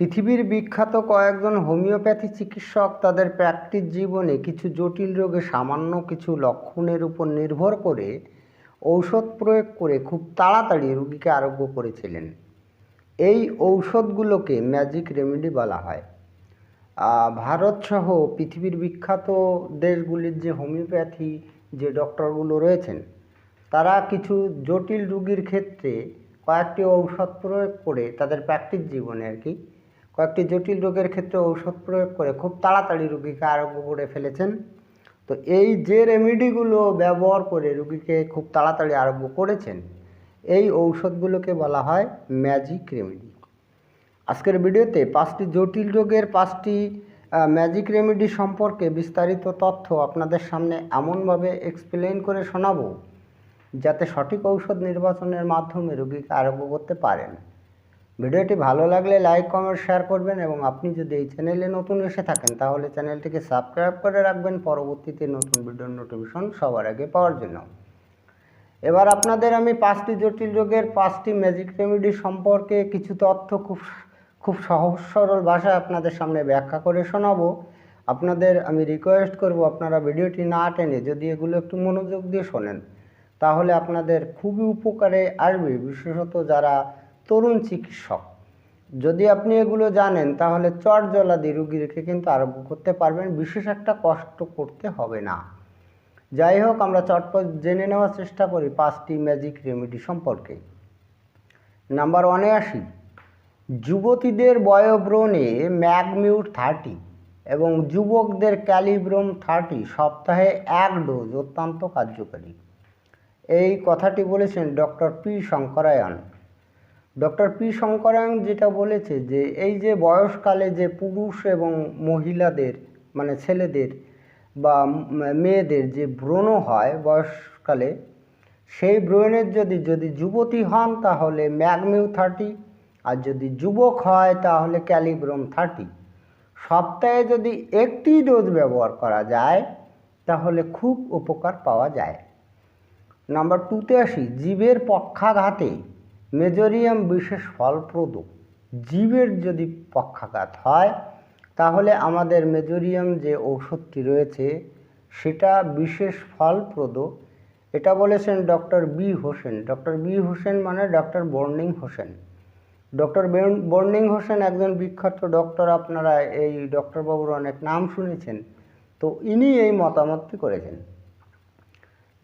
পৃথিবীর বিখ্যাত কয়েকজন হোমিওপ্যাথি চিকিৎসক তাদের প্র্যাকটিস জীবনে কিছু জটিল রোগে সামান্য কিছু লক্ষণের উপর নির্ভর করে ঔষধ প্রয়োগ করে খুব তাড়াতাড়ি রুগীকে আরোগ্য করেছিলেন। এই ঔষধগুলোকে ম্যাজিক রেমেডি বলা হয়। ভারতসহ পৃথিবীর বিখ্যাত দেশগুলির যে হোমিওপ্যাথি যে ডক্টরগুলো রয়েছেন, তারা কিছু জটিল রোগীর ক্ষেত্রে কয়েকটি ঔষধ প্রয়োগ করে তাদের প্র্যাকটিস জীবনে আর কি কয়েকটি জটিল রোগের ক্ষেত্রে ঔষধ প্রয়োগ করে খুব তাড়াতাড়ি রোগীকে আরোগ্য করে ফেলেছেন। তো এই যে রেমেডিগুলো ব্যবহার করে রোগীকে খুব তাড়াতাড়ি আরোগ্য করেছেন, এই ঔষধগুলোকে বলা হয় ম্যাজিক রেমেডি। আজকের ভিডিওতে পাঁচটি জটিল রোগের পাঁচটি ম্যাজিক রেমেডি সম্পর্কে বিস্তারিত তথ্য আপনাদের সামনে এমনভাবে এক্সপ্লেন করে শোনাবো, যাতে সঠিক ঔষধ নির্বাচনের মাধ্যমে রোগীকে আরোগ্য করতে পারেন। ভিডিওটি ভালো লাগলে লাইক, কমেন্ট, শেয়ার করবেন এবং আপনি যদি এই চ্যানেলে নতুন এসে থাকেন তাহলে চ্যানেলটিকে সাবস্ক্রাইব করে রাখবেন পরবর্তীতে নতুন ভিডিওর নোটিফিকেশন সবার আগে পাওয়ার জন্য। এবার আপনাদের আমি পাঁচটি জটিল রোগের পাঁচটি ম্যাজিক রেমেডি সম্পর্কে কিছু তথ্য খুব খুব সহজ, সরল ভাষায় আপনাদের সামনে ব্যাখ্যা করে শোনাবো। আপনাদের আমি রিকোয়েস্ট করব আপনারা ভিডিওটি না টেনে যদি এগুলো একটু মনোযোগ দিয়ে শোনেন, তাহলে আপনাদের খুবই উপকারে আসবে। বিশেষত যারা তরুণ চিকিৎসক। যদি আপনি এগুলো জানেন, তাহলে চট জলাদি রুগী কিন্তু আরোগ্য করতে পারবেন, বিশেষ একটা কষ্ট করতে হবে না। যাই হোক, আমরা চটপট জেনে নেওয়ার চেষ্টা করি পাঁচটি ম্যাজিক রেমেডি সম্পর্কে। নাম্বার ওয়ানে আসি যুবতীদের বয়োব্রণে ম্যাগমিউট থার্টি এবং যুবকদের ক্যালিব্রোম থার্টি সপ্তাহে এক ডোজ অত্যন্ত কার্যকারী। এই কথাটি বলেছেন doctor P শঙ্করায়ন। Doctor P Shankarayan যেটা বলেছে যে এই যে বয়সকালে যে পুরুষ এবং মহিলাদের মানে ছেলেদের বা মেয়েদের যে ব্রণ হয় বয়সকালে, সেই ব্রণের যদি যদি যুবতী হন তাহলে ম্যাগমিউ থার্টি, আর যদি যুবক হয় তাহলে ক্যালিব্রোম থার্টি। সপ্তাহে যদি একটি ডোজ ব্যবহার করা যায়, তাহলে খুব উপকার পাওয়া যায়। নাম্বার টুতে আসি, জীবের পক্ষাঘাতে মেজোরিয়াম বিশেষ ফলপ্রদ। জীবের যদি পক্ষাঘাত হয়, তাহলে আমাদের মেজোরিয়াম যে ঔষধটি রয়েছে, সেটা বিশেষ ফলপ্রদ। এটা বলেছেন doctor B Hossain. Doctor B Hossain মানে ডক্টর বর্নিং হোসেন। ডক্টর বর্নিং হোসেন একজন বিখ্যাত ডক্টর, আপনারা এই ডক্টর বাবুর অনেক নাম শুনেছেন। তো ইনি এই মতামতটি করেছেন।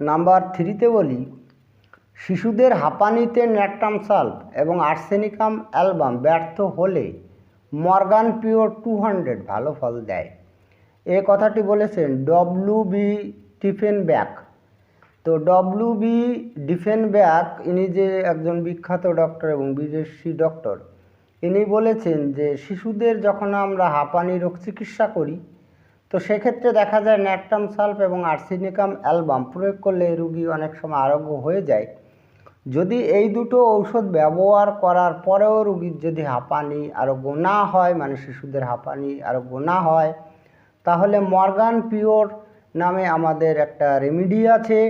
নাম্বার থ্রিতে বলি শিশুদের হাঁপানিতে ন্যাট্রাম সাল্প এবং আর্সেনিকাম অ্যালবাম ব্যর্থ হলে মর্গান পিওর টু হান্ড্রেড ভালো ফল দেয়। এ কথাটি বলেছেন ডব্লু বি টিফেন ব্যাক তো ডব্লু বি ডিফেন ব্যাক ইনি যে একজন বিখ্যাত ডক্টর এবং বিদেশি ডক্টর, ইনি বলেছেন যে শিশুদের যখন আমরা হাঁপানি রোগ চিকিৎসা করি, তো সেক্ষেত্রে দেখা যায় ন্যাট্রাম সালফ এবং আর্সেনিকাম অ্যালবাম প্রয়োগ করলে রুগী অনেক সময় আরোগ্য হয়ে যায়। যদি এই দুটো ঔষধ ব্যবহার করার পরেও রুগীর যদি হাঁপানি আরও গোনা হয় মানে শিশুদের হাঁপানি আরও গোনা হয়, তাহলে মর্গান পিওর নামে আমাদের একটা রেমিডি আছে।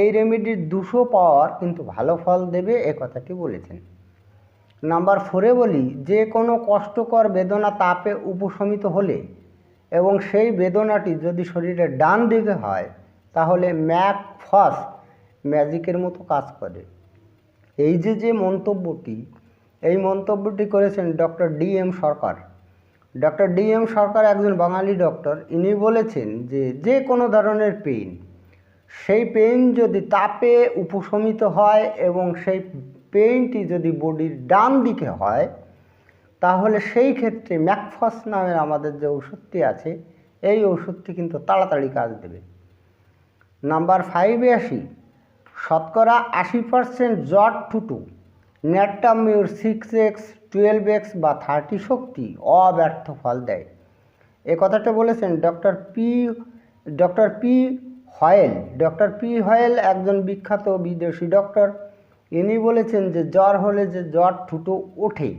এই রেমিডির দুশো পাওয়ার কিন্তু ভালো ফল দেবে, এ কথাটি বলেছেন? নাম্বার ফোরে বলি, যে কোনো কষ্টকর বেদনা তাপে উপশমিত হলে এবং সেই বেদনাটি যদি শরীরের ডান দিকে হয়, তাহলে ম্যাক ফস ম্যাজিকের মতো কাজ করে। এই যে যে মন্তব্যটি, এই মন্তব্যটি করেছেন doctor D M Sarkar. Doctor D M Sarkar একজন বাঙালি ডক্টর, ইনি বলেছেন যে যে কোনো ধরনের পেইন, সেই পেইন যদি তাপে উপশমিত হয় এবং সেই পেইনটি যদি বডির ডান দিকে হয়, তাহলে সেই ক্ষেত্রে ম্যাকফস নামের আমাদের যে ওষুধটি আছে, এই ওষুধটি কিন্তু তাড়াতাড়ি কাজ দেবে। নাম্বার ফাইভে আসি। শতকরা আশি পার্সেন্ট জট টুটু। ন্যাট্টামিউর সিক্স এক্স টুয়েলভ এক্স বা থার্টি শক্তি অব্যর্থ ফল দেয়। এ কথাটা বলেছেন doctor P doctor P Hoyle. Doctor P Hoyle একজন বিখ্যাত বিদেশি ডক্টর। ইনি বলেছেন যে জ্বর হলে যে জ্বর ঠুটো ওঠে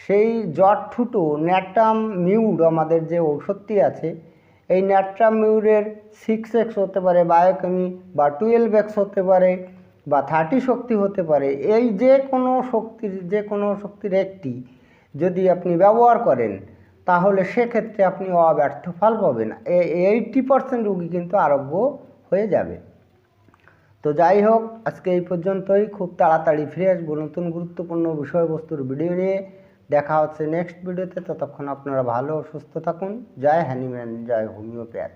সেই জ্বর ঠুটো ন্যাট্রাম মিউড, আমাদের যে ঔষধটি আছে এই ন্যাট্রাম মিউরের সিক্স এক্স হতে পারে, বায়োকেমি বা টুয়েলভ এক্স হতে পারে বা থার্টি শক্তি হতে পারে। এই যে কোনো শক্তির, যে কোনো শক্তির একটি যদি আপনি ব্যবহার করেন, তাহলে সেক্ষেত্রে আপনি অব্যর্থ ফল পাবেন। এইটি পার্সেন্ট রুগী কিন্তু আরোগ্য হয়ে যাবে। তো যাই হোক, আজকে এই পর্যন্তই। খুব তাড়াতাড়ি ফিরে আসব নতুন গুরুত্বপূর্ণ বিষয়বস্তুর ভিডিও নিয়ে। দেখা হচ্ছে নেক্সট ভিডিওতে ততক্ষণ আপনারা ভালো সুস্থ থাকুন। জয় হ্যানিম্যান জয় হোমিওপ্যাথ।